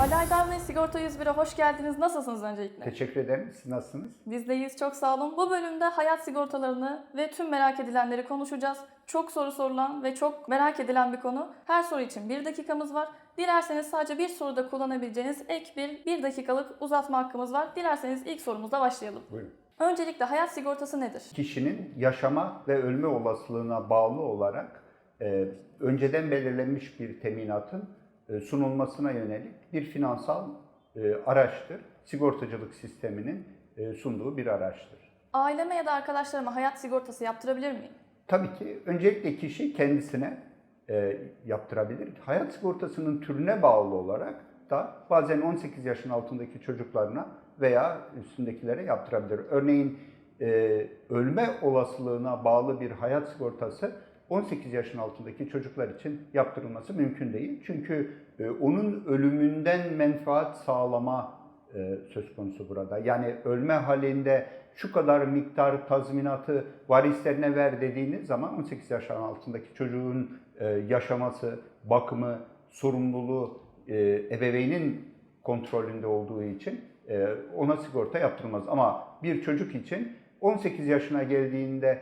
Aydar Bey Sigorta 101'e hoş geldiniz. Nasılsınız öncelikle? Teşekkür ederim. Siz nasılsınız? Biz de iyiyiz, çok sağ olun. Bu bölümde hayat sigortalarını ve tüm merak edilenleri konuşacağız. Çok soru sorulan ve çok merak edilen bir konu. Her soru için bir dakikamız var. Dilerseniz sadece bir soruda kullanabileceğiniz ek bir bir dakikalık uzatma hakkımız var. Dilerseniz ilk sorumuzla başlayalım. Buyurun. Öncelikle hayat sigortası nedir? Kişinin yaşama ve ölme olasılığına bağlı olarak e, önceden belirlenmiş bir teminatın sunulmasına yönelik bir finansal e, araçtır. Sigortacılık sisteminin e, sunduğu bir araçtır. Aileme ya da arkadaşlarıma hayat sigortası yaptırabilir miyim? Tabii ki öncelikle kişi kendisine e, yaptırabilir. Hayat sigortasının türüne bağlı olarak da bazen 18 yaşın altındaki çocuklarına veya üstündekilere yaptırabilir. Örneğin e, ölme olasılığına bağlı bir hayat sigortası 18 yaşın altındaki çocuklar için yaptırılması mümkün değil. Çünkü e, onun ölümünden menfaat sağlama e, söz konusu burada. Yani ölme halinde şu kadar miktar tazminatı varislerine ver dediğiniz zaman 18 yaş altındaki çocuğun e, yaşaması, bakımı, sorumluluğu ebeveynin kontrolünde olduğu için ona sigorta yaptırılmaz. Ama bir çocuk için 18 yaşına geldiğinde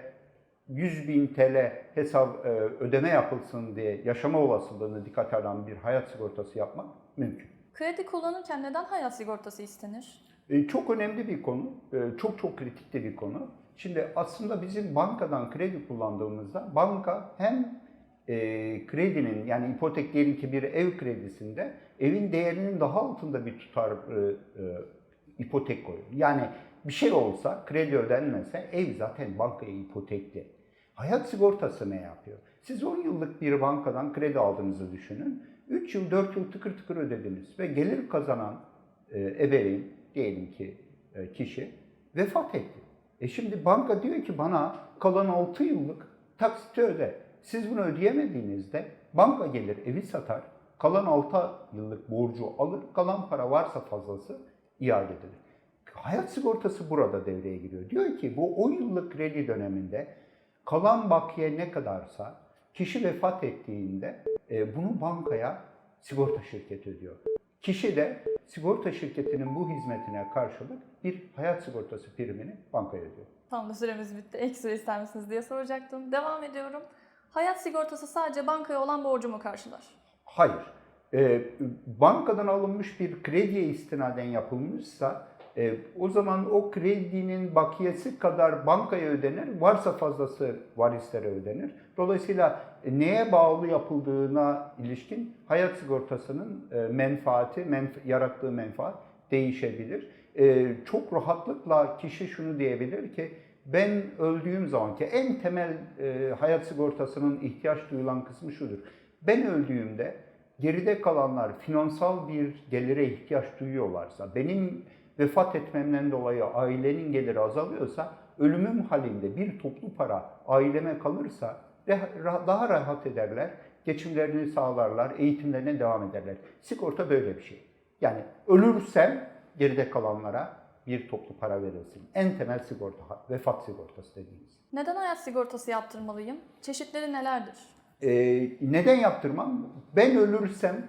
100 bin TL hesap e, ödeme yapılsın diye yaşama olasılığını dikkate alan bir hayat sigortası yapmak mümkün. Kredi kullanırken neden hayat sigortası istenir? E, Çok önemli bir konu, e, çok çok kritik de bir konu. Şimdi aslında bizim bankadan kredi kullandığımızda banka hem e, kredinin yani ipotek diyelim ki bir ev kredisinde evin değerinin daha altında bir tutar e, e, ipotek koyuyor. Yani bir şey olsa kredi ödenmese ev zaten bankaya ipotekli. Hayat sigortası ne yapıyor? Siz 10 yıllık bir bankadan kredi aldığınızı düşünün. 3 yıl 4 yıl tıkır tıkır ödediniz ve gelir kazanan e, ebeveyn diyelim ki e, kişi vefat etti. E şimdi banka diyor ki bana kalan 6 yıllık taksiti öde. Siz bunu ödeyemediğinizde banka gelir evi satar, kalan 6 yıllık borcu alır, kalan para varsa fazlası iade edilir. Hayat sigortası burada devreye giriyor. Diyor ki bu 10 yıllık kredi döneminde kalan bakiye ne kadarsa kişi vefat ettiğinde e, bunu bankaya sigorta şirketi ödüyor. Kişi de sigorta şirketinin bu hizmetine karşılık bir hayat sigortası primini bankaya ödüyor. Tam da süremiz bitti. Ek süre ister misiniz diye soracaktım. Devam ediyorum. Hayat sigortası sadece bankaya olan borcumu karşılar. Hayır. E, bankadan alınmış bir krediye istinaden yapılmışsa e, o zaman o kredinin bakiyesi kadar bankaya ödenir. Varsa fazlası varislere ödenir. Dolayısıyla e, neye bağlı yapıldığına ilişkin hayat sigortasının e, menfaati, menf- yarattığı menfaat değişebilir. E, çok rahatlıkla kişi şunu diyebilir ki ben öldüğüm zaman ki en temel e, hayat sigortasının ihtiyaç duyulan kısmı şudur. Ben öldüğümde geride kalanlar finansal bir gelire ihtiyaç duyuyorlarsa, benim vefat etmemden dolayı ailenin geliri azalıyorsa, ölümüm halinde bir toplu para aileme kalırsa daha rahat ederler, geçimlerini sağlarlar, eğitimlerine devam ederler. Sigorta böyle bir şey. Yani ölürsem geride kalanlara bir toplu para verilsin. En temel sigorta, vefat sigortası dediğimiz. Neden hayat sigortası yaptırmalıyım? Çeşitleri nelerdir? Ee, neden yaptırmam? Ben ölürsem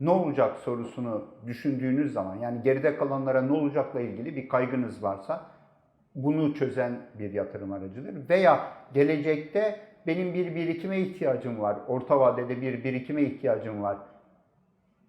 ne olacak sorusunu düşündüğünüz zaman yani geride kalanlara ne olacakla ilgili bir kaygınız varsa bunu çözen bir yatırım aracıdır. Veya gelecekte benim bir birikime ihtiyacım var, orta vadede bir birikime ihtiyacım var.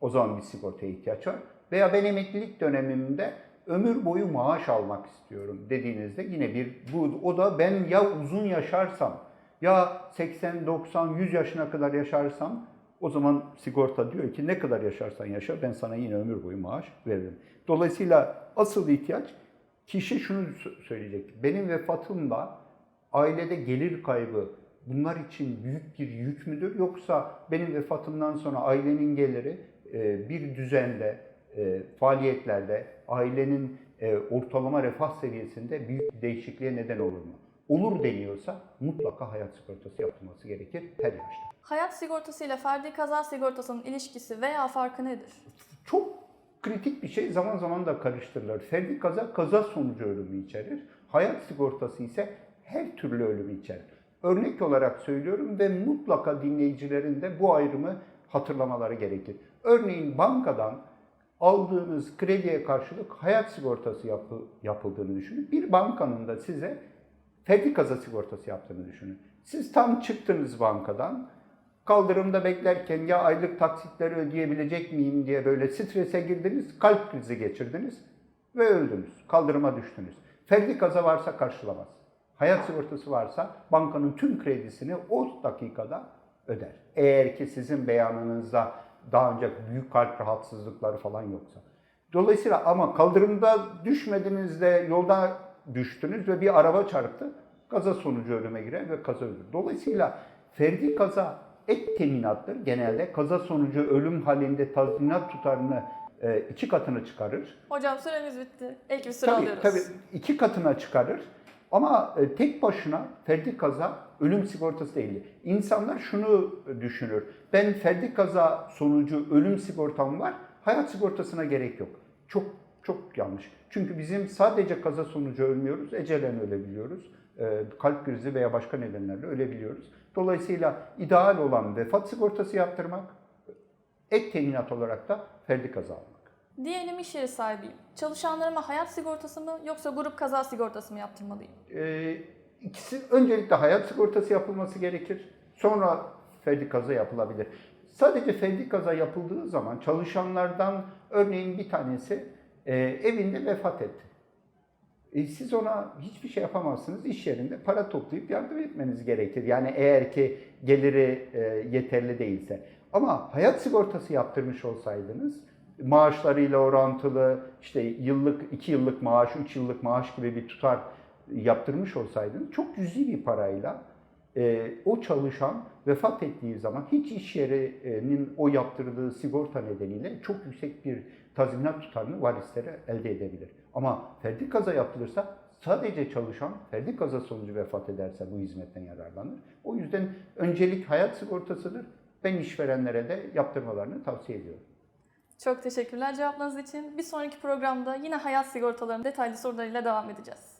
O zaman bir sigortaya ihtiyaç var. Veya ben emeklilik dönemimde ömür boyu maaş almak istiyorum dediğinizde yine bir bu o da ben ya uzun yaşarsam ya 80, 90, 100 yaşına kadar yaşarsam o zaman sigorta diyor ki ne kadar yaşarsan yaşa ben sana yine ömür boyu maaş veririm. Dolayısıyla asıl ihtiyaç kişi şunu sö- söyleyecek. Benim vefatımla ailede gelir kaybı bunlar için büyük bir yük müdür? Yoksa benim vefatımdan sonra ailenin geliri e, bir düzende, e, faaliyetlerde, ailenin e, ortalama refah seviyesinde büyük bir değişikliğe neden olur mu? Olur deniyorsa mutlaka hayat sigortası yapılması gerekir her yaşta. Hayat sigortası ile ferdi kaza sigortasının ilişkisi veya farkı nedir? Çok kritik bir şey zaman zaman da karıştırılır. Ferdi kaza kaza sonucu ölümü içerir. Hayat sigortası ise her türlü ölümü içerir. Örnek olarak söylüyorum ve mutlaka dinleyicilerin de bu ayrımı hatırlamaları gerekir. Örneğin bankadan aldığınız krediye karşılık hayat sigortası yapı- yapıldığını düşünün. Bir bankanın da size ferdi kaza sigortası yaptığını düşünün. Siz tam çıktınız bankadan, kaldırımda beklerken ya aylık taksitleri ödeyebilecek miyim diye böyle strese girdiniz, kalp krizi geçirdiniz ve öldünüz. Kaldırıma düştünüz. Ferdi kaza varsa karşılamaz. Hayat sigortası varsa bankanın tüm kredisini o dakikada öder. Eğer ki sizin beyanınızda daha önce büyük kalp rahatsızlıkları falan yoksa. Dolayısıyla ama kaldırımda düşmediniz de yolda düştünüz ve bir araba çarptı. Kaza sonucu ölüme girer ve kaza ölür. Dolayısıyla ferdi kaza ek teminattır. Genelde kaza sonucu ölüm halinde tazminat tutarını e, iki katını çıkarır. Hocam süremiz bitti. İlk bir süre Tabii, alıyoruz. tabii iki katına çıkarır. Ama e, tek başına ferdi kaza ölüm sigortası değildir. İnsanlar şunu düşünür. Ben ferdi kaza sonucu ölüm sigortam var. Hayat sigortasına gerek yok. Çok çok yanlış. Çünkü bizim sadece kaza sonucu ölmüyoruz. Ecelen ölebiliyoruz. E, kalp krizi veya başka nedenlerle ölebiliyoruz. Dolayısıyla ideal olan vefat sigortası yaptırmak, ek teminat olarak da ferdi kaza almak. Diyelim iş yeri sahibiyim. Çalışanlarıma hayat sigortası mı yoksa grup kaza sigortası mı yaptırmalıyım? Ee, ikisi öncelikle hayat sigortası yapılması gerekir. Sonra ferdi kaza yapılabilir. Sadece ferdi kaza yapıldığı zaman çalışanlardan örneğin bir tanesi e, evinde vefat etti. E, siz ona hiçbir şey yapamazsınız. İş yerinde para toplayıp yardım etmeniz gerekir. Yani eğer ki geliri e, yeterli değilse. Ama hayat sigortası yaptırmış olsaydınız maaşlarıyla orantılı işte yıllık, iki yıllık maaş, üç yıllık maaş gibi bir tutar yaptırmış olsaydınız çok cüzi bir parayla e, o çalışan vefat ettiği zaman hiç iş yerinin o yaptırdığı sigorta nedeniyle çok yüksek bir tazminat tutarını varislere elde edebilir. Ama ferdi kaza yapılırsa sadece çalışan ferdi kaza sonucu vefat ederse bu hizmetten yararlanır. O yüzden öncelik hayat sigortasıdır. Ben işverenlere de yaptırmalarını tavsiye ediyorum. Çok teşekkürler cevaplarınız için. Bir sonraki programda yine hayat sigortalarının detaylı sorularıyla devam edeceğiz.